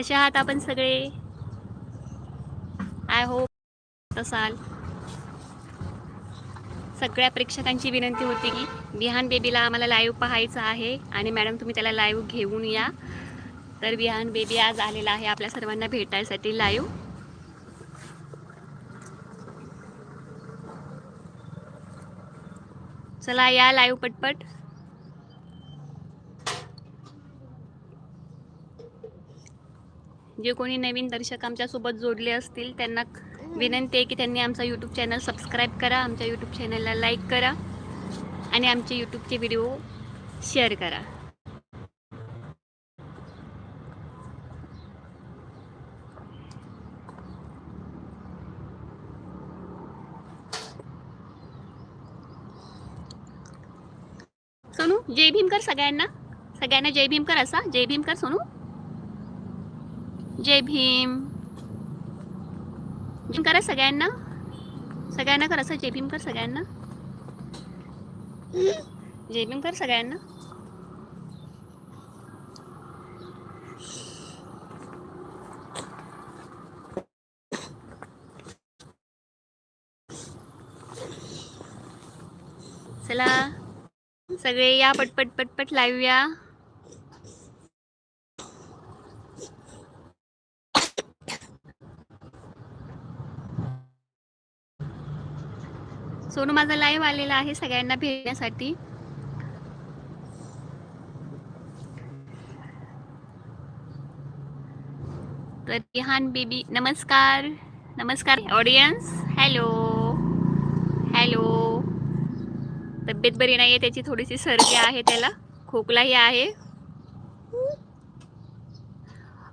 कसे आहात आपण सगळे? आय होप असाल सगळ्या प्रेक्षकांची विनंती होती की बिहान बेबीला आम्हाला लाईव्ह पाहायचं आहे आणि मॅडम तुम्ही त्याला लाईव्ह घेऊन या. तर बिहान बेबी आज आलेला आहे आपल्या सर्वांना भेटायसाठी लाईव्ह चला या लाईव्ह पटपट. जे कोणी नवीन दर्शक आमच्यासोबत जोडले असतील त्यांना विनंती आहे की त्यांनी आमचा यूट्यूब चॅनल सबस्क्राईब करा आमच्या यूट्यूब चॅनलला लाईक करा आणि आमचे यूट्यूबचे व्हिडिओ शेअर करा. सोनू जय भीम कर सगळ्यांना. सगळ्यांना जय भीम कर असा. जय भीम कर सोनू. जय भीम. भीम करा सगळ्यांना. सगळ्यांना कर असं जय भीम कर सगळ्यांना. जय भीम कर सगळ्यांना. चला. सगळे या पटपट पटपट लाईव्ह या. सोनू माझा लाईव्ह आलेला आहे सगळ्यांना भेटण्यासाठी. तर बेबी नमस्कार. नमस्कार ऑडियन्स हॅलो हॅलो तब्येत बरी नाही आहे त्याची थोडीशी सर्दी आहे त्याला. खोकलाही आहे.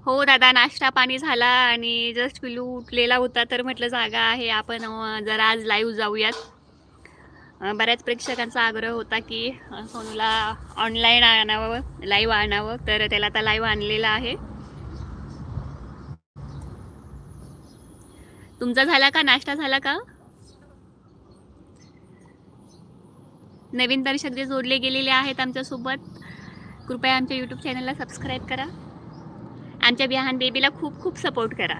हो दादा नाश्ता पाणी झाला आणि जस्ट पिलू उठलेला होता तर म्हटलं जागा आहे आपण जरा आज लाईव्ह जाऊयात. बऱ्याच प्रेक्षकांचा आग्रह होता की सोनूला ऑनलाईन आणावं लाईव्ह आणावं तर त्याला आता लाईव्ह आणलेला आहे. तुमचा झाला का? नाश्ता झाला का? नवीन दर्शक जे जोडले गेलेले आहेत आमच्यासोबत कृपया आमच्या यूट्यूब चॅनलला सबस्क्राईब करा. आमच्या बिहान बेबीला खूप खूप सपोर्ट करा.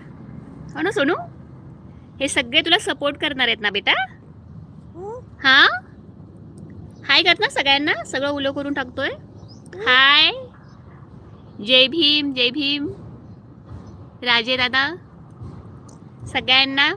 हो ना सोनू? हे सगळे तुला सपोर्ट करणार आहेत ना बेटा? हा? हाय करत ना सगळ्यांना? सगळं उलो करून टाकतोय. हाय जय भीम जय भीम. राजे दादा. सगळ्यांना.